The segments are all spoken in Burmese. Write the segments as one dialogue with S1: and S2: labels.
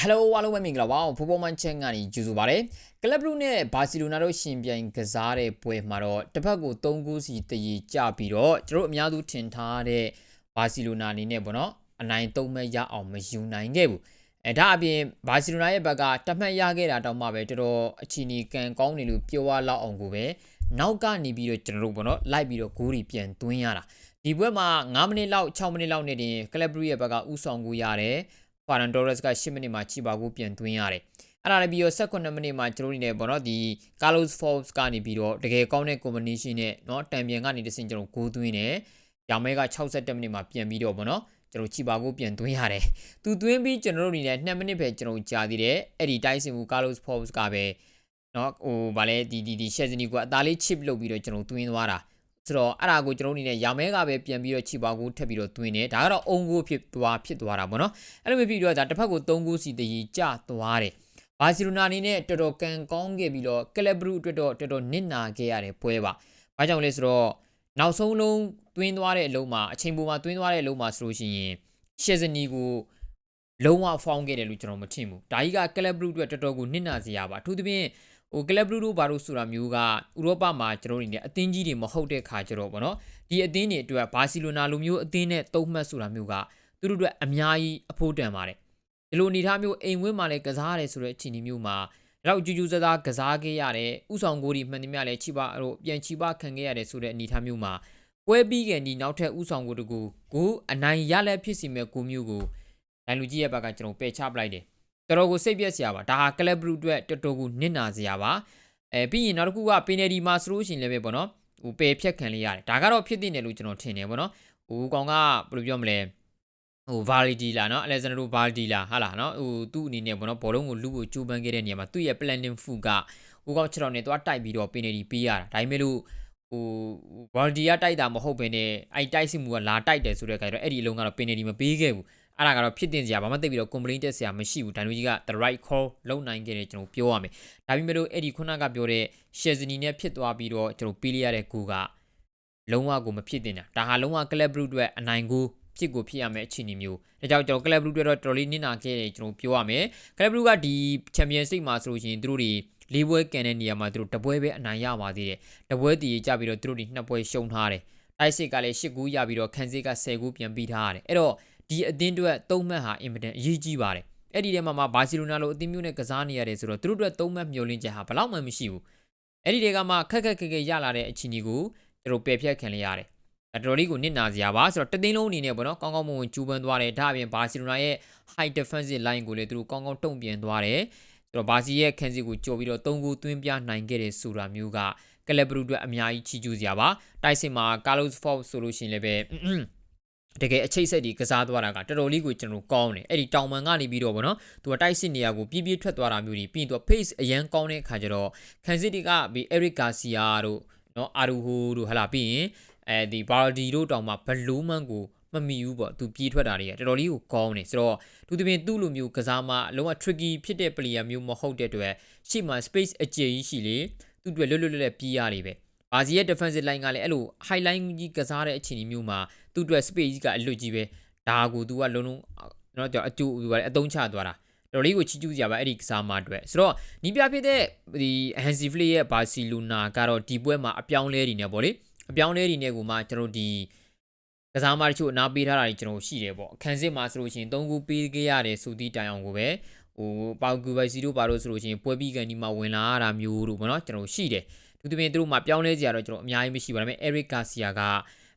S1: Hello အားလုံးပဲမင်္ဂလာပါဖူဘောမန်ချန်ကနေကြိုဆိုပါရစေကလပ်ဘလူးနဲ့ဘာစီလိုနာတို့ရှင်ပြိုင်ကစားတဲ့ပွဲမှာတော့တစ်ဖက်ကို3ဂိုးစီတည်ကြပြီးတော့ကျွန်တော်အများစုထင်ထားတဲ့ဘာစီလိုနာအနေနဲ့ပေါ့နော်အနိုင်3မဲ့ရအောင်မယူနိုင်ခဲ့ဘူးအဲဒါအပြင်ဘာစီလိုနာရဲ့ဘက်ကတတ်မှတ်ရခဲ့တာတောင်မှပဲတော်တော်အချီနီကန်ကောင်းနေလို့ပြောရလောက်အောင်ကိုပဲနောက်ကနေပြီးတော့ကျွန်တော်တို့ပေါ့နော်လိုက်ပြီးတော့ဂိုးတွေပြန်သွင်းရတာဒီပွဲမှာ9မိနစ်လောက်6မိနစ်လောက်နေတင်ကလပ်ဘလူးရဲ့ဘက်ကဥဆောင်ကိုရတယ် ဖာရန်တိုရက်စ်က10မိနစ်မှာချီပါကိုပြန်သွင်းရတယ်အဲ့ဒါလည်းပြီးတော့18မိနစ်မှာကျွန်တော်တို့နေပေါ့နော်ဒီကာလိုစ်ဖော့စ်ကနေပြီးတော့တကယ်ကောင်းတဲ့ combination နဲ့เนาะတံပြန်ကနေတဆင့်ကျွန်တော်ဂိုးသွင်းတယ်ရောင်မဲက62မိနစ်မှာပြန်ပြီးတော့ပေါ့နော်ကျွန်တော်ချီပါကိုပြန်သွင်းရတယ်သူသွင်းပြီးကျွန်တော်တို့အနေနဲ့2မိနစ်ပဲကျွန်တော်ကြာသေးတယ်အဲ့ဒီတိုက်စင်မှုကာလိုစ်ဖော့စ်ကပဲเนาะဟိုဗာလဲဒီဒီဒီရှက်ဇနီကအသားလေး chip လုပ်ပြီးတော့ကျွန်တော်သွင်းသွားတာ ဆိုတော့အဲ့ဒါကိုကျွန်တော်အနေနဲ့ရာမဲကပဲပြန်ပြီးတော့ခြေပါကိုထပ်ပြီးတော့သွင်းတယ်ဒါကတော့အုံကိုဖြစ်သွားဖြစ်သွားတာပေါ့နော်အဲ့လိုမျိုးပြီးတော့ဒါတစ်ဖက်ကို3ဂိုးစီတည်ကြသွားတယ်ဘာစီလိုနာအနေနဲ့တော်တော်ကန်ကောင်းခဲ့ပြီးတော့ကလပ်ဘရူအတွက်တော့တော်တော်နစ်နာခဲ့ရတယ်ပွဲပါဘာကြောင့်လဲဆိုတော့နောက်ဆုံးလုံးသွင်းသွားတဲ့အလုံးမှာအချိန်ပေါ်မှာသွင်းသွားတဲ့အလုံးမှာဆိုလို့ရှိရင်ရှယ်ဇနီကိုလုံးဝဖောင်းခဲ့တယ်လို့ကျွန်တော်မထင်ဘူးဒါကြီးကကလပ်ဘရူအတွက်တော်တော်ကိုနစ်နာစရာပါအထူးသဖြင့် ဟိုကလပ်ဘလူးတို့ဘာလို့ဆိုတာမျိုးကဥရောပမှာကျွန်တော်တို့နေအသင်းကြီးတွေမဟုတ်တဲ့ခါကျတော့ဗောနော်ဒီအသင်းတွေအတွက်ဘာစီလိုနာလိုမျိုးအသင်းနဲ့တုံးမှတ်ဆိုတာမျိုးကသူတို့အတွက်အများကြီးအဖို့တန်ပါတယ်ဒီလိုအနေထားမျိုးအိမ်ဝင်းမှာလည်းကစားရတယ်ဆိုတဲ့အခြေအနေမျိုးမှာတော့ကြူးကြူးစသားကစားခဲ့ရတယ်ဥဆောင်ကိုဒီမှန်သမျှလည်းချိပါတို့ပြန်ချိပါခံခဲ့ရတယ်ဆိုတဲ့အနေထားမျိုးမှာပွဲပြီးကန်ဒီနောက်ထပ်ဥဆောင်ကိုတကူကိုအနိုင်ရလက်ဖြစ်စီမဲ့ကိုမျိုးကိုဒိုင်လူကြီးရဲ့ဘက်ကကျွန်တော်ပယ်ချပလိုက်တယ် တော်တော်ကိုစိတ်ပြက်စရာပါဒါဟာကလပ်ဘလူးအတွက်တော်တော်ကိုနစ်နာစရာပါအဲပြီးရင်နောက်တစ်ခုကပင်နယ်ဒီမှာဆိုလို့ရှိရင်လည်းပဲပေါ့နော်ဟိုပယ်ဖြတ်ခံလေးရတယ်ဒါကတော့ဖြစ်တင်တယ်လို့ကျွန်တော်ထင်တယ်ပေါ့နော်ဟိုကောင်ကဘယ်လိုပြောမလဲဟိုဗာလီဒီလာနော်အလက်ဇန်ဒရိုဗာလီဒီလာဟာလားနော်ဟိုသူ့အနေနဲ့ပေါ့နော်ဘောလုံးကိုလူ့ကိုကျိုးပန်းခဲ့တဲ့နေရာမှာသူ့ရဲ့ planning foot ကဟိုကောင်6တောင်နဲ့သွားတိုက်ပြီးတော့ပင်နယ်ဒီပေးရတာဒါပေမဲ့လို့ဟိုဗာလီဒီကတိုက်တာမဟုတ်ဘဲနဲ့အဲ့တိုက်စစ်မှုကလာတိုက်တယ်ဆိုတဲ့အခါကျတော့အဲ့ဒီအလုံးကတော့ပင်နယ်ဒီမပေးခဲ့ဘူး အဲ့ဒါကတော့ဖြစ်တင်စရာဘာမှသိပြီးတော့ complaint တက်စရာမရှိဘူးဒိုင်နိုကြီးက the right call လုပ်နိုင်ခဲ့တယ်ကျွန်တော်ပြောရမယ်ဒါပေမဲ့လို့အဲ့ဒီခုနကပြောတဲ့ Chesney နဲ့ဖြစ်သွားပြီးတော့ကျွန်တော်ပေးလိုက်ရတဲ့ကူကလုံးဝကိုမဖြစ်တင်တာဒါဟာလုံးဝ club blue အတွက်အနိုင်ကိုဖြစ်ကိုဖြစ်ရမယ်အခြေအနေမျိုးဒါကြောင့်ကျွန်တော် club blue အတွက်တော့တော်တော်လေးနစ်နာခဲ့တယ်ကျွန်တော်ပြောရမယ် club blue ကဒီ champions league မှာဆိုလို့ရှိရင်သူတို့တွေလေးပွဲကန်တဲ့နေရာမှာသူတို့တပွဲပဲအနိုင်ရပါသေးတယ်တပွဲတည်ကြပြီးတော့သူတို့တွေနှစ်ပွဲရှုံးထားတယ်တိုက်စစ်ကလည်း၈ဂူးရပြီးတော့ခန်းစစ်က10ဂူးပြန်ပြီးထားရတယ်အဲ့တော့ ဒီအသင်းအတွက်သုံးမှတ်ဟာအင်မတန်အရေးကြီးပါတယ်အဲ့ဒီထဲမှာမှဘာစီလိုနာလိုအသင်းမျိုးနဲ့ကစားနေရတယ်ဆိုတော့သူတို့အတွက်သုံးမှတ်မျှော်လင့်ချက်ဟာဘလောက်မှမရှိဘူးအဲ့ဒီတွေကမှခက်ခက်ခက်ခက်ရလာတဲ့အခြေအနေကိုကျွန်တော်ပယ်ဖြတ်ခံလိုက်ရတယ်အတော်လေးကိုနစ်နာစရာပါဆိုတော့တသိန်းလုံးအနေနဲ့ပေါ့နော်ကောင်းကောင်းမွန်မွန်ကျူးပန်းသွားတယ်ဒါအပြင်ဘာစီလိုနာရဲ့ high defensive line ကိုလည်းသူတို့ကောင်းကောင်းတုံ့ပြန်သွားတယ်ဆိုတော့ဘာစီရဲ့ခန်းစီကိုကြော်ပြီးတော့၃ခုသွင်းပြနိုင်ခဲ့တယ်ဆိုတာမျိုးကကလပ်ဘရူအတွက်အများကြီးချီးကျူးစရာပါတိုက်စစ်မှာ Carlos Fox ဆိုလို့ရှိရင်လည်းပဲ တကယ်အချိတ်ဆက်ဒီကစားသွားတာကတော်တော်လေးကိုကျွန်တော်ကောင်းတယ်အဲ့ဒီတောင်ပန်ကနေပြီးတော့ဗောနော်သူကတိုက်စစ်နေရာကိုပြပြထွက်သွားတာမျိုးတွေပြီးရင်သူက pace အရန်ကောင်းတဲ့ခါကျတော့ခန်စစ်တီကဘီ Eric Garcia တို့နော်အာရူဟိုတို့ဟလာပြီးရင်အဲဒီဘာဒီတို့တောင်မှဘလူးမန်ကိုမမီဘူးပေါ့သူပြေးထွက်တာတွေကတော်တော်လေးကိုကောင်းနေဆိုတော့သူတပင်သူ့လိုမျိုးကစားမအလုံးဝ tricky ဖြစ်တဲ့ player မျိုးမဟုတ်တဲ့အတွက်ရှေ့မှာ space အကျယ်ကြီးရှိလေသူ့အတွက်လွတ်လွတ်လပ်လပ်ပြေးရနေပဲဘာစီရဲ့ defensive line ကလည်းအဲ့လို high line ကြီးကစားတဲ့အခြေအနေမျိုးမှာ သူ့အတွက် space ကြီးကအလွတ်ကြီးပဲဒါကိုသူကလုံးလုံးတော့ကြောအကျိုးသူကအသုံးချသွားတာတော်လေးကိုချီးကျူးကြပါအဲ့ဒီကစားမအတွက်ဆိုတော့နီးပြဖြစ်တဲ့ဒီ Hansi Flick ရဲ့ Barcelona ကတော့ဒီပွဲမှာအပြောင်းလဲနေနေပေါ့လေအပြောင်းလဲနေနေကိုမှကျွန်တော်ဒီကစားမတချို့အနာပေးထားတာတွေကျွန်တော်ရှိတယ်ပေါ့အခန်းစစ်မှာဆိုလို့ရှိရင်၃ခုပေးခဲ့ရတယ်ဆိုသည့်တိုင်အောင်ကိုပဲဟိုပေါကူဘိုက်စီတို့ပါလို့ဆိုလို့ရှိရင်ပွဲပြီးကန်ဒီမှာဝင်လာရတာမျိုးတို့ပေါ့နော်ကျွန်တော်ရှိတယ်သူတပင်သူတို့မှာပြောင်းလဲကြရတော့ကျွန်တော်အများကြီးမရှိပါဘူးဒါပေမဲ့ Eric Garcia က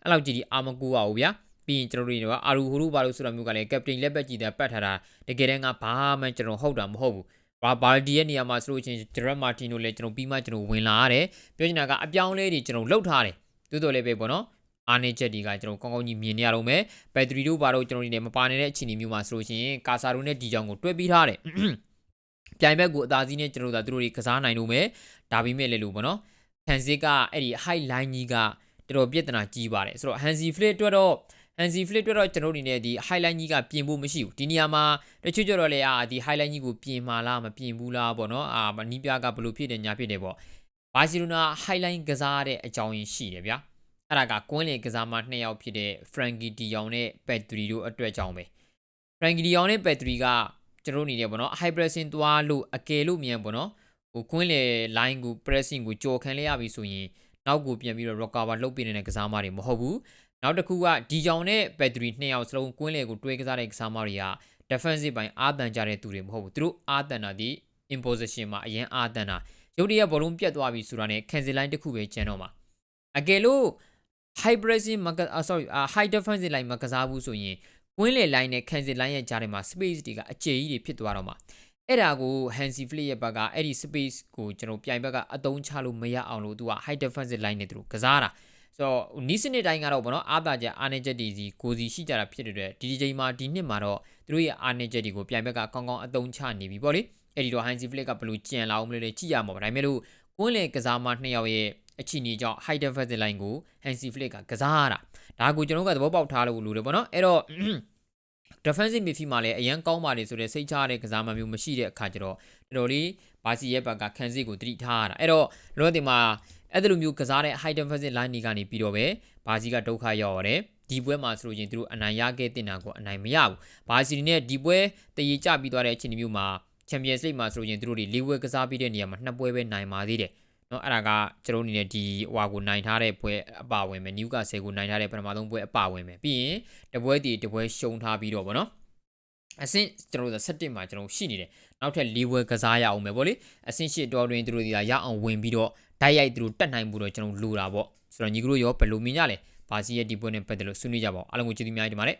S1: အဲ့လောက်ကြီးဒီအာမကူပါဘူးဗျာပြီးရင်ကျွန်တော်တို့တွေကအာရူဟူရူဘာလို့ဆိုတာမျိုးကလည်းကပတိန်လက်ဘက်ကြီးတဲ့ပတ်ထားတာတကယ်တမ်းကဘာမှကျွန်တော်ဟုတ်တာမဟုတ်ဘူးဘာဘာဒီရဲ့နေရာမှာဆိုလို့ချင်းဂျရက်မာတင်တို့လည်းကျွန်တော်ပြီးမှကျွန်တော်ဝင်လာရတယ်ပြောချင်တာကအပြောင်းလဲတွေကျွန်တော်လှုပ်ထားတယ်တိုးတော်လည်းပဲပေါ့နော်အားနေချက်တွေကကျွန်တော်ကောင်းကောင်းကြီးမြင်နေရတော့မယ်ဘက်ထရီတို့ဘာလို့ကျွန်တော်ဒီနေမပါနေတဲ့အခြေအနေမျိုးမှာဆိုလို့ချင်းကာဆာတို့နဲ့ဒီကြောင်ကိုတွဲပြီးထားတယ်ပြိုင်ဘက်ကိုအသာစီးနဲ့ကျွန်တော်တို့တို့တွေကစားနိုင်လို့မယ်ဒါပေမဲ့လည်းလို့ပေါ့နော်ဟန်စစ်ကအဲ့ဒီ high line ကြီးက တော်တော်ပြဿနာကြီးပါတယ်ဆိုတော့ Hansi Flick အတွက်တော့ Hansi Flick အတွက်တော့ကျွန်တော်အနေနဲ့ဒီ highlight ကြီးကပြင်ဖို့မရှိဘူးဒီနေရာမှာတချို့ကျတော့လေအာဒီ highlight ကြီးကိုပြင်မာလားမပြင်ဘူးလားပေါ့နော်အာနီးပြကဘလို့ဖြစ်တယ်ညာဖြစ်တယ်ပေါ့ဘာစီလိုနာ highlight ကစားတဲ့အကြောင်းရင်းရှိတယ်ဗျာအဲ့ဒါကကွင်းလေကစားမနှစ်ယောက်ဖြစ်တဲ့ Frankie De Jong နဲ့ Pedri တို့အတွက်ကြောင်းပဲ Frankie De Jong နဲ့ Pedri ကကျွန်တော်တို့အနေနဲ့ပေါ့နော် high pressing သွားလို့အကယ်လို့မြန်ပေါ့နော်ဟိုကွင်းလေ line ကို pressing ကိုကြော်ခံလိုက်ရပြီဆိုရင် နောက်ကိုပြန်ပြီးတော့ recover လုပ်ပြနေတဲ့ကစားမတွေမဟုတ်ဘူးနောက်တစ်ခုကဒီကြောင်နဲ့ battery နှစ်ယောက်စလုံးကွင်းလေကိုတွဲကစားတဲ့ကစားမတွေက defensive ပိုင်းအာတန်ကြတဲ့သူတွေမဟုတ်ဘူးသူတို့အာတန်တာဒီ imposition မှာအရင်အာတန်တာရုတ်တရက်ဘောလုံးပြတ်သွားပြီဆိုတာနဲ့ cancel line တစ်ခုပဲကျန်တော့မှာအကယ်လို့ high pressing မကအာ sorry high defensive line မကစားဘူးဆိုရင်ကွင်းလေ line နဲ့ cancel line ရဲ့ကြားထဲမှာ space တွေကအကျယ်ကြီးတွေဖြစ်သွားတော့မှာ အဲ့ဒါကို Hansi Flick ရဲ့ဘက်ကအဲ့ဒီ space ကိုကျွန်တော်ပြိုင်ဘက်ကအတုံးချလို့မရအောင်လို့သူက high defensive line နဲ့သူတို့ကစားတာဆိုတော့နီးစနစ်တိုင်းကတော့ဗောနော်အာသာချက်အာနေချက်တွေစီကိုစီရှိကြတာဖြစ်တဲ့အတွက်ဒီဒီချိန်မှာဒီနှစ်မှာတော့သူတို့ရဲ့အာနေချက်တွေကိုပြိုင်ဘက်ကကောင်းကောင်းအတုံးချနေပြီဗောလေအဲ့ဒီတော့ Hansi Flick ကဘယ်လိုကြံလာအောင်မလဲလေကြည့်ရမှာပါဒါပေမဲ့လို့ကွင်းလေကစားမနှစ်ယောက်ရဲ့အချီနေကြောင့် high defensive line ကို Hansi Flick ကကစားရတာဒါကိုကျွန်တော်ကသဘောပေါက်ထားလို့လို့တယ်ဗောနော်အဲ့တော့ defensive midfield မှာလည်းအရန်ကောင်းပါတယ်ဆိုတဲ့စိတ်ချရတဲ့ကစားမမျိုးမရှိတဲ့အခါကျတော့တော်တော်လေးဘာစီရဲ့ဘက်ကခန်းစစ်ကိုတတိထားရတာအဲ့တော့လောကတင်မှာအဲ့လိုမျိုးကစားတဲ့ high defensive line တွေကနေပြီးတော့ပဲဘာစီကဒုက္ခရောက်ရတယ်ဒီပွဲမှာဆိုလို့ချင်းသူတို့အနိုင်ရခဲ့တင်တာကိုအနိုင်မရဘူးဘာစီနဲ့ဒီပွဲတရေကျပြီးသွားတဲ့အချိန်မျိုးမှာ Champions League မှာဆိုရင်သူတို့တွေလေးပွဲကစားပြီးတဲ့နေရာမှာနှစ်ပွဲပဲနိုင်ပါသေးတယ် เนาะအဲ့ဒါကကျွန်တော်အနေနဲ့ဒီဟွာကိုနိုင်ထားတဲ့ပွဲအပါဝင်မယ်နျူကာဆယ်ကိုနိုင်ထားတဲ့ပထမဆုံးပွဲအပါဝင်မယ်ပြီးရင်တပွဲတည်တပွဲရှုံထားပြီးတော့ဗောနော်အဆင့်ကျွန်တော်တို့17မှာကျွန်တော်ရှိနေတယ်နောက်ထပ်၄ပွဲကစားရအောင်မယ်ဗောလေအဆင့်8တော်တွင်သူတို့ဒီကရအောင်ဝင်ပြီးတော့ဓာတ်ရိုက်သူတို့တက်နိုင်မှုတော့ကျွန်တော်လိုတာဗောဆိုတော့ညီကတို့ရောဘယ်လိုမြင်ကြလဲဘာစီရဲ့ဒီပွဲနဲ့ပတ်သက်လို့ဆွေးနွေးကြပါဦးအားလုံးကိုကျေးဇူးများတင်ပါတယ်